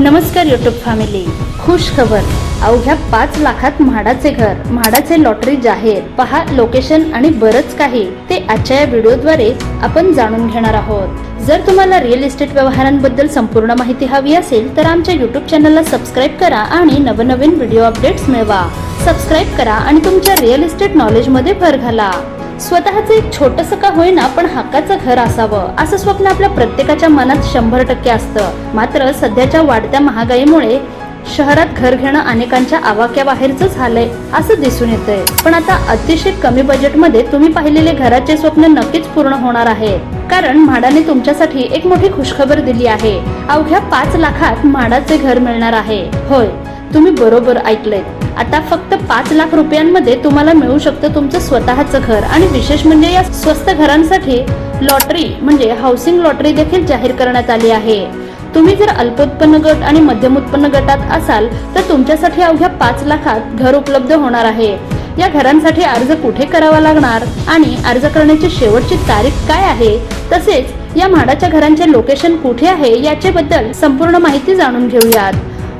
नमस्कार YouTube family खुश खबर. अवघ्या पाच लाखात म्हाडाचे घर म्हाडाचे लॉटरी जाहीर. पहा लोकेशन आणि बरच काही. ते आजच्या या व्हिडिओद्वारे आपण जाणून घेणार आहोत. जर तुम्हाला रिअल इस्टेट व्यवहारांबद्दल संपूर्ण माहिती हवी असेल तर आमच्या युट्यूब चॅनलला सबस्क्राईब करा आणि नवनवीन व्हिडिओ अपडेट्स मिळवा. सबस्क्राईब करा आणि तुमच्या रिअल इस्टेट नॉलेजमध्ये भर घाला. स्वतःचं एक छोटस का होईना पण हक्काचं घर असावं असं स्वप्न आपल्या प्रत्येकाच्या मनात शंभर टक्के असतं. मात्र सध्याच्या वाढत्या महागाईमुळे शहरात घर घेणं अनेकांच्या आवाक्याबाहेरच झालंय असं दिसून येतंय. पण आता अतिशय कमी बजेटमध्ये तुम्ही पाहिलेले घराचे स्वप्न नक्कीच पूर्ण होणार आहे. कारण म्हाडाने तुमच्यासाठी एक मोठी खुशखबर दिली आहे. अवघ्या पाच लाखात म्हाडाचे घर मिळणार आहे. होय तुम्ही बरोबर ऐकलंय. आता फक्त पाच लाख रुपयांमध्ये तुम्हाला मिळू शकतं तुमचं स्वतःचं घर. आणि विशेष म्हणजे या स्वस्त घरांसाठी लॉटरी म्हणजे हाऊसिंग लॉटरी देखील जाहीर करण्यात आली आहे. तुम्ही जर अल्पोत्पन्न गट आणि मध्यम उत्पन्न गटात असाल तर तुमच्यासाठी अवघ्या पाच लाखात घर उपलब्ध होणार आहे. या घरांसाठी अर्ज कुठे करावा लागणार आणि अर्ज करण्याची शेवटची तारीख काय आहे? तसेच या म्हाडाच्या घरांचे लोकेशन कुठे आहे? याचे बद्दल संपूर्ण माहिती जाणून घेऊयात.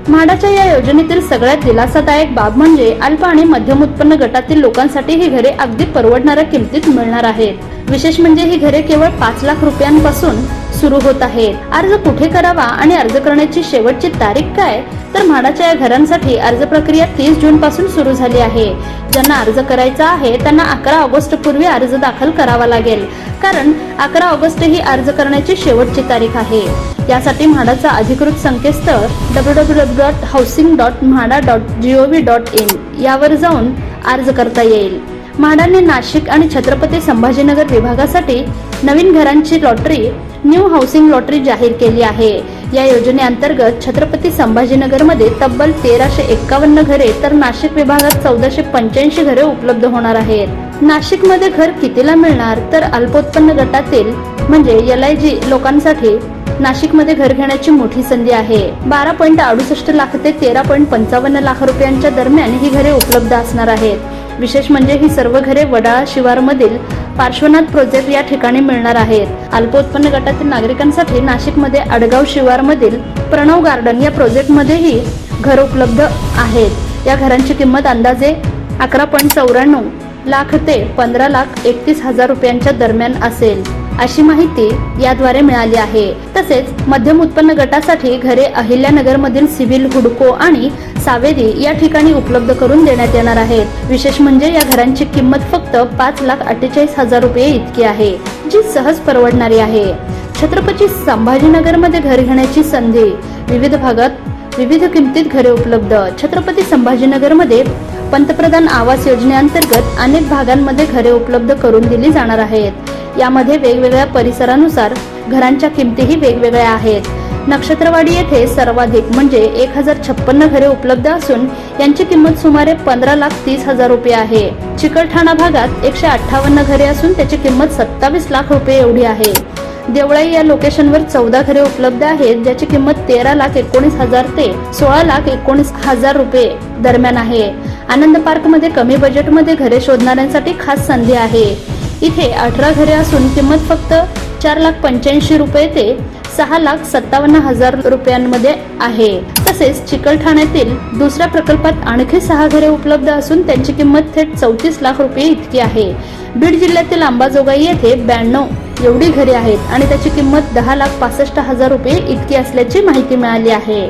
म्हाडाच्या या योजनेतील सगळ्यात दिलासादायक बाब म्हणजे अल्प आणि मध्यम उत्पन्न गटातील लोकांसाठी ही घरे अगदी परवडणाऱ्या किमतीत मिळणार आहेत. विशेष म्हणजे ही घरे केवळ पाच लाख रुपयांपासून सुरू होत आहेत अर्ज कुठे करावा आणि अर्ज करण्याची शेवटची तारीख काय? तर म्हाडाच्या या घरांसाठी अर्ज प्रक्रिया तीस जून पासून सुरू झाली आहे. ज्यांना अर्ज करायचा आहे त्यांना अकरा ऑगस्ट पूर्वी अर्ज दाखल करावा लागेल. कारण अकरा ऑगस्ट ही अर्ज करण्याची शेवटची तारीख आहे. यासाठी म्हाडाचा अधिकृत संकेतस्थळ W W W dot housing dot MHADA dot G O V dot in यावर जाऊन अर्ज करता येईल. म्हाडाने नाशिक आणि छत्रपती संभाजीनगर विभागासाठी नवीन घरांची लॉटरी न्यू हाऊसिंग लॉटरी जाहीर केली आहे. या योजनेअंतर्गत छत्रपती संभाजीनगरमध्ये तब्बल तेराशे एक्कावन्न घरे तर नाशिक विभागात चौदाशे पंच्याऐंशी घरे उपलब्ध होणार आहेत. नाशिकमध्ये घर कितीला मिळणार तर अल्पोत्पन्न गटातील म्हणजे एल आय जी लोकांसाठी नाशिकमध्ये घर घेण्याची मोठी संधी आहे. बारा पॉईंट अडुसष्ट लाख ते तेरा पॉईंट पंचावन्न लाख रुपयांच्या दरम्यान ही घरे उपलब्ध असणार आहेत. विशेष म्हणजे ही सर्व घरे वडाळा शिवारमधील पार्श्वनाथ प्रोजेक्ट या ठिकाणी मिळणार आहेत. अल्पोत्पन्न गटातील नागरिकांसाठी नाशिकमध्ये अडगाव शिवारमधील प्रणव गार्डन या प्रोजेक्टमध्येही घर उपलब्ध आहेत. या घरांची किंमत अंदाजे अकरा पॉईंट चौऱ्याण्णव लाख ते पंधरा लाख एकतीस हजार रुपयांच्या दरम्यान असेल. अशी माहिती याद्वारे मिळाली आहे. तसेच मध्यम उत्पन्न गटासाठी घरे अहिल्यानगरमधील सिव्हिल हुडको आणि सावेदी या ठिकाणी उपलब्ध करून देण्यात येणार आहेत. विशेष म्हणजे या घरांची किंमत फक्त पाच लाख अठ्ठेचाळीस हजार रुपये इतकी आहे जी सहज परवडणारी आहे. छत्रपती संभाजीनगरमध्ये घर घेण्याची संधी विविध भागात विविध किमतीत घरे उपलब्ध. छत्रपती संभाजीनगरमध्ये पंतप्रधान आवास योजनेअंतर्गत अनेक भागांमध्ये घरे उपलब्ध करून दिली जाणार आहेत. यामध्ये वेगवेगळ्या परिसरानुसार घरांच्या किमतीही वेगवेगळ्या आहेत. नक्षत्रवाडी येथे सर्वाधिक म्हणजे एक हजार छप्पन्न घरे उपलब्ध असून यांची किंमत सुमारे पंधरा लाख तीस हजार रुपये आहे. चिकलठाणा भागात एकशे अठ्ठावन्न घरे असून त्याची किंमत सत्तावीस लाख रुपये एवढी आहे. देवळाई या लोकेशनवर चौदा घरे उपलब्ध आहेत ज्याची किंमत तेरा लाख एकोणीस हजार ते सोळा लाख एकोणीस हजार रुपये दरम्यान आहे. आनंद पार्कमध्ये कमी बजेटमध्ये घरे शोधणाऱ्यांसाठी खास संधी आहे. इथे अठरा घरे असून किंमत फक्त चार लाख पंच्याऐंशी रुपये ते सहा लाख सत्तावन्न हजार रुपयांमध्ये आहे. तसेच चिकलठाण्यातील दुसऱ्या प्रकल्पात आणखी सहा घरे उपलब्ध असून त्यांची किंमत थेट चौतीस लाख रुपये इतकी आहे. बीड जिल्ह्यातील अंबाजोगाई येथे ब्याण्णव एवढी घरे आहेत आणि त्याची किंमत दहा लाख पासष्ट हजार रुपये इतकी असल्याची माहिती मिळाली आहे.